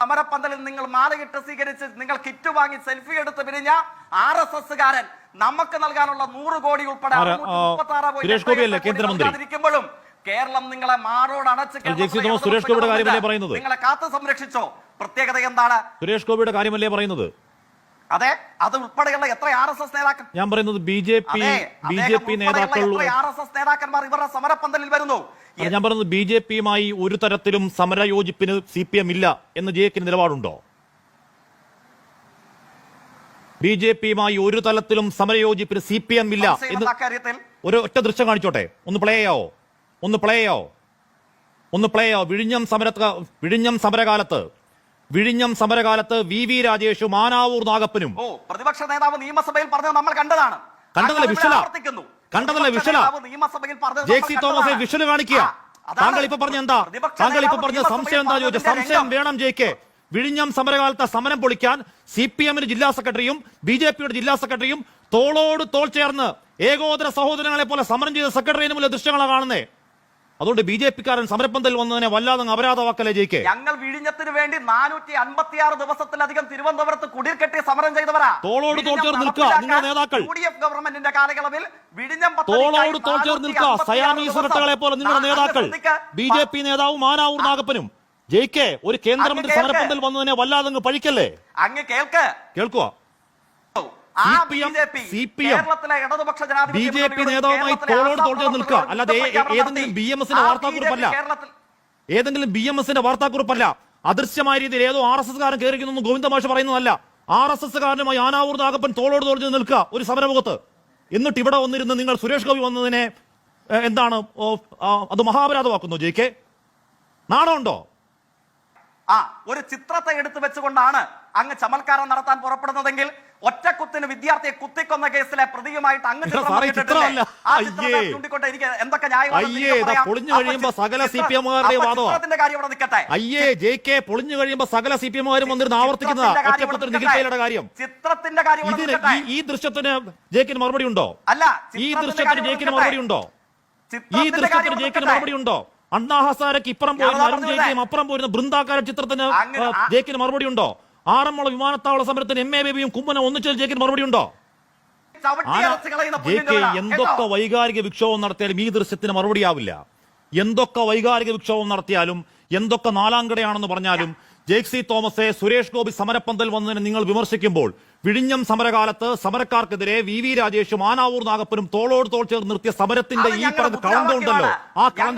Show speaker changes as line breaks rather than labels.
സമരപ്പന്തലിൽ നിങ്ങൾ മാലയിട്ട് സ്വീകരിച്ച് നിങ്ങൾ കിറ്റ് വാങ്ങി സെൽഫി എടുത്ത് പിരിഞ്ഞ ആർ എസ് എസ്സുകാരൻ. നമുക്ക് നൽകാനുള്ള നൂറ് കോടി ഉൾപ്പെടെ ഇരിക്കുമ്പോഴും കേരളം നിങ്ങളെ മാറോട് അടച്ച്
സുരേഷ് ഗോപിയുടെ കാര്യമല്ലേ പറയുന്നത്?
നിങ്ങളെ കാത്തു സംരക്ഷിച്ചോ. പ്രത്യേകത എന്താണ്?
സുരേഷ് ഗോപിയുടെ കാര്യമല്ലേ പറയുന്നത്?
അതെ അത് ഉൾപ്പെടെയുള്ള എത്ര ആർ എസ് എസ് നേതാക്കൾ?
ഞാൻ പറയുന്നത് B J P B J P നേതാക്കൾ
ആർ എസ് എസ് നേതാക്കന്മാർ ഇവരുടെ സമരപ്പന്തലിൽ വരുന്നു?
ഞാൻ പറയുന്നത് ബി ജെ പിയുമായി ഒരു തരത്തിലും സമരയോജിപ്പിന് സി പി എം ഇല്ല എന്ന് ജെ കെ നിലപാടുണ്ടോ? ബി ജെ പിയുമായി ഒരു തലത്തിലും സമരയോജിപ്പിന് സി പി എം ഇല്ല എന്ന് ഒരു ഒറ്റ ദൃശ്യം കാണിച്ചോട്ടെ? ഒന്ന് പ്ലേ ആവോ ഒന്ന് പ്ലേ ആവോ ഒന്ന് പ്ലേ ആവോ വിഴിഞ്ഞം സമര വിഴിഞ്ഞം സമരകാലത്ത് വിഴിഞ്ഞം സമരകാലത്ത് വി വി രാജേഷും മാനാവൂർ നാഗപ്പനും.
ഓ പ്രതിപക്ഷ നേതാവ് നിയമസഭയിൽ പറഞ്ഞത് നമ്മൾ കണ്ടതാണ്.
കണ്ടതല്ലേ
വിഷല?
കണ്ടതല്ല
വിഷല?
വിഷ്വലാ?
നിയമസഭയിൽ പറഞ്ഞത് നമ്മൾ
ജെയ്സി തോമസ് വിഷല കാണിക്കുക. താങ്കൾ ഇപ്പൊ പറഞ്ഞ എന്താ? താങ്കൾ ഇപ്പൊ പറഞ്ഞ സംശയം എന്താ ചോദിച്ചത്? സംശയം വേണം ജെ കെ. വിഴിഞ്ഞം സമരകാലത്തെ സമരം പൊളിക്കാൻ സി പി എമ്മിന് ജില്ലാ സെക്രട്ടറിയും ബി ജെ പിയുടെ ജില്ലാ സെക്രട്ടറിയും തോളോട് തോൾ ചേർന്ന് ഏകോദര സഹോദരങ്ങളെ പോലെ സമരം ചെയ്ത സെക്രട്ടറിയുടെ മുന്നിൽ ദൃശ്യങ്ങളാണ് കാണുന്നേ അതുകൊണ്ട് ബി ജെ പിക്കാരൻ സമരപ്പന്തൽ വന്നതിനെ വല്ലാതെ അങ്ങ് അപരാധമാക്കലേ ജയിക്കെ?
ഞങ്ങൾ വിഴിഞ്ഞത്തിന് വേണ്ടി നാനൂറ്റി അൻപത്തി ആറ് ദിവസത്തിലധികം തിരുവനന്തപുരത്ത് കുടിൽ കെട്ടി സമരം ചെയ്തവരാ.
തോളോട് തോൾ ചേർന്ന് നിൽക്കുക, നിങ്ങളുടെ നേതാക്കൾ.
യു ഡി എഫ് ഗവൺമെന്റിന്റെ കാലയളവിൽ വിഴിഞ്ഞം
തോളോട് തോൾ ചേർന്ന് നിൽക്കുക സയാമി സുരട്ടകളെ പോലെ നിങ്ങളുടെ നേതാക്കൾ. ബി ജെ പി നേതാവ് മാനാവൂർ നാഗപ്പനും. ജയിക്കെ ഒരു കേന്ദ്രമന്ത്രി. സമരപ്പന്തൽ വന്നതിനെ വല്ലാതെ പഴിക്കല്ലേ?
അങ്ങ് കേൾക്ക്.
കേൾക്കുക. ബി ജെ പി നേതാവുമായി തോളോട് തോൾ ചേർന്ന് നിൽക്കുക. അല്ലാതെ ഏതെങ്കിലും ബി എം എസിന്റെ വാർത്താക്കുറിപ്പല്ല. ഏതെങ്കിലും ബി എം എസിന്റെ വാർത്താക്കുറിപ്പല്ല. അദൃശ്യമായ രീതിയിൽ ഏതോ ആർ എസ് എസ് കാരൻ കയറിക്കുന്നു ഗോവിന്ദ മാഷ് പറയുന്നതല്ല. ആർ എസ് എസ് കാരനുമായി ആനാവൂർ നാഗപ്പൻ തോളോട് തോൾ ചേർന്ന് നിൽക്കുക ഒരു സമരമുഖത്ത്. എന്നിട്ട് ഇവിടെ വന്നിരുന്ന് നിങ്ങൾ സുരേഷ് ഗോപി വന്നതിനെ എന്താണ് അത് മഹാപരാധമാക്കുന്നു ജെ കെ നാണമുണ്ടോ?
ആ ഒരു ചിത്രത്തെ എടുത്തു വെച്ചുകൊണ്ടാണ് അങ്ങ് ചമൽക്കാരം നടത്താൻ പുറപ്പെടുന്നതെങ്കിൽ ഒറ്റക്കുത്തിന് വിദ്യാർത്ഥിയെ കുത്തിക്കൊന്ന കേസിലെ പ്രതിയുമായിട്ട് അങ്ങ് ചൂണ്ടിക്കൊണ്ട് എനിക്ക് എന്തൊക്കെ
പൊളിഞ്ഞു കഴിയുമ്പോ സകല
ചിത്ര-
CPM-കാരുടെയും
അപ്പൊ കാര്യം ഇവിടെ നിൽക്കട്ടെ.
അയ്യേ ജെ കെ പൊളിഞ്ഞു കഴിയുമ്പോ സകല സി പി എമ്മുകാരും വന്നിരുന്ന്
ആവർത്തിക്കുന്ന കാര്യം ചിത്രത്തിന്റെ കാര്യം.
ഈ- ദൃശ്യത്തിന് ജേക്കിന് മറുപടി ഉണ്ടോ?
അല്ല
ഈ ദൃശ്യത്തിന്
നിൽക്കട്ടെ.
മറുപടി ഉണ്ടോ? ഈ ദൃശ്യത്തിന്
ഇവിടെ
മറുപടി ഉണ്ടോ? അണ്ണാ ഹസാരക്ക് ഇപ്പുറം പോയിരുന്ന അരുൺ
പറഞ്ഞത്.
അപ്പുറം പോയിരുന്ന ബൃന്ദാകാര ചിത്രത്തിന് ജയിക്കിന് മറുപടി ഉണ്ടോ? ആറന്മുള വിമാനത്താവള സമരത്തിന് എം എ ബേബിയും കുമ്മനം ഒന്നിച്ചു ജയിക്കുന്ന മറുപടി ഉണ്ടോ. എന്തൊക്കെ വൈകാരിക വിക്ഷോഭം നടത്തിയാലും ഈ ദൃശ്യത്തിന് മറുപടിയാവില്ല. എന്തൊക്കെ വൈകാരിക വിക്ഷോഭം നടത്തിയാലും എന്തൊക്കെ നാലാംകടയാണെന്ന് പറഞ്ഞാലും ജേക്സി തോമസെ സുരേഷ് ഗോപി സമരപ്പന്തൽ വന്നതിനെ നിങ്ങൾ വിമർശിക്കുമ്പോൾ വിഴിഞ്ഞം സമരകാലത്ത് സമരക്കാർക്കെതിരെ വി വി രാജേഷും ആനാവൂർ നാഗപ്പനും തോളോട് തോൾ ചേർന്ന് നിർത്തിയ സമരത്തിന്റെ ഈ പറഞ്ഞ കളങ്കം ഉണ്ടല്ലോ ആ കളങ്കത്തിന്